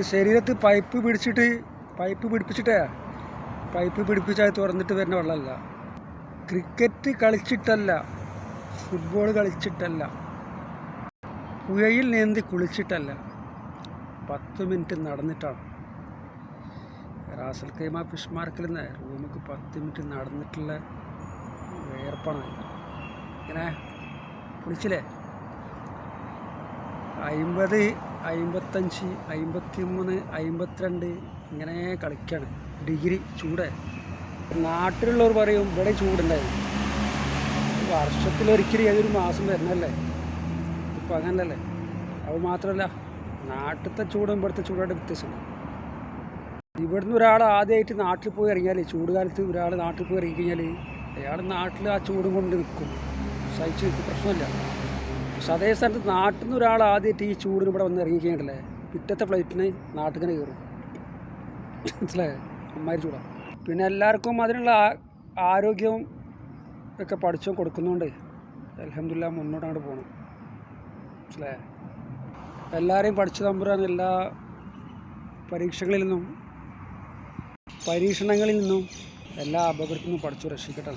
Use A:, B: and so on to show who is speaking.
A: ശരീരത്ത് പൈപ്പ് പിടിച്ചിട്ട് pipe പിടിപ്പിച്ചിട്ടേ pipe പിടിപ്പിച്ചാൽ തുറന്നിട്ട് വരുന്ന വെള്ളമല്ല. ക്രിക്കറ്റ് കളിച്ചിട്ടല്ല ഫുട്ബോൾ കളിച്ചിട്ടല്ല പുഴയിൽ നീന്തി കുളിച്ചിട്ടല്ല പത്ത് മിനിറ്റ് നടന്നിട്ടാണ്. റാസൽ കൈമ ഫിഷ് മാർക്കിൽ നിന്ന് റൂമിക്ക് പത്ത് മിനിറ്റ് നടന്നിട്ടുള്ള വേർപ്പാണ്. ഇങ്ങനെ കുളിച്ചില്ലേ? അമ്പത് അമ്പത്തഞ്ച് അമ്പത്തി മൂന്ന് അമ്പത്തിരണ്ട് ഇങ്ങനെ കളിക്കാണ്. ഡിഗ്രി ചൂട്. നാട്ടിലുള്ളവർ പറയും ഇവിടെ ചൂടുണ്ടായിരുന്നു വർഷത്തിലൊരിക്കൽ ഏതൊരു മാസം വരുന്നല്ലേ ഇപ്പം അങ്ങനല്ലേ? അത് മാത്രമല്ല നാട്ടിലത്തെ ചൂടും ഇവിടുത്തെ ചൂടായിട്ട് വ്യത്യാസമുണ്ട്. ഇവിടുന്ന് ഒരാൾ ആദ്യമായിട്ട് നാട്ടിൽ പോയി ഇറങ്ങിയാൽ ചൂട് കാലത്ത് ഒരാൾ നാട്ടിൽ പോയി ഇറങ്ങിക്കഴിഞ്ഞാൽ അയാൾ നാട്ടിൽ ആ ചൂടും കൊണ്ട് നിൽക്കും. സഹിച്ച് നിൽക്കും. പ്രശ്നമില്ല. പക്ഷെ അതേ സ്ഥലത്ത് നാട്ടിൽ നിന്ന് ഒരാൾ ആദ്യമായിട്ട് ഈ ചൂടിന് ഇവിടെ വന്ന് ഇറങ്ങി കഴിഞ്ഞിട്ടില്ലേ പിറ്റത്തെ ഫ്ലൈറ്റിന് നാട്ടിൽ തന്നെ കയറും. മനസ്സിലായോ? അമ്മാതിരി ചൂടാണ് പിന്നെ എല്ലാവർക്കും അതിനുള്ള ആരോഗ്യവും ഒക്കെ പഠിച്ചു കൊടുക്കുന്നുണ്ട് അലഹമില്ല മുന്നോട്ട് അങ്ങോട്ട് പോകണം മനസ്സിലായേ? എല്ലാവരെയും പഠിച്ച തമ്പുരാൻ എല്ലാ പരീക്ഷകളിൽ നിന്നും പരീക്ഷണങ്ങളിൽ നിന്നും എല്ലാ അപകടത്തിൽ നിന്നും പഠിച്ചു രക്ഷിക്കട്ടെ.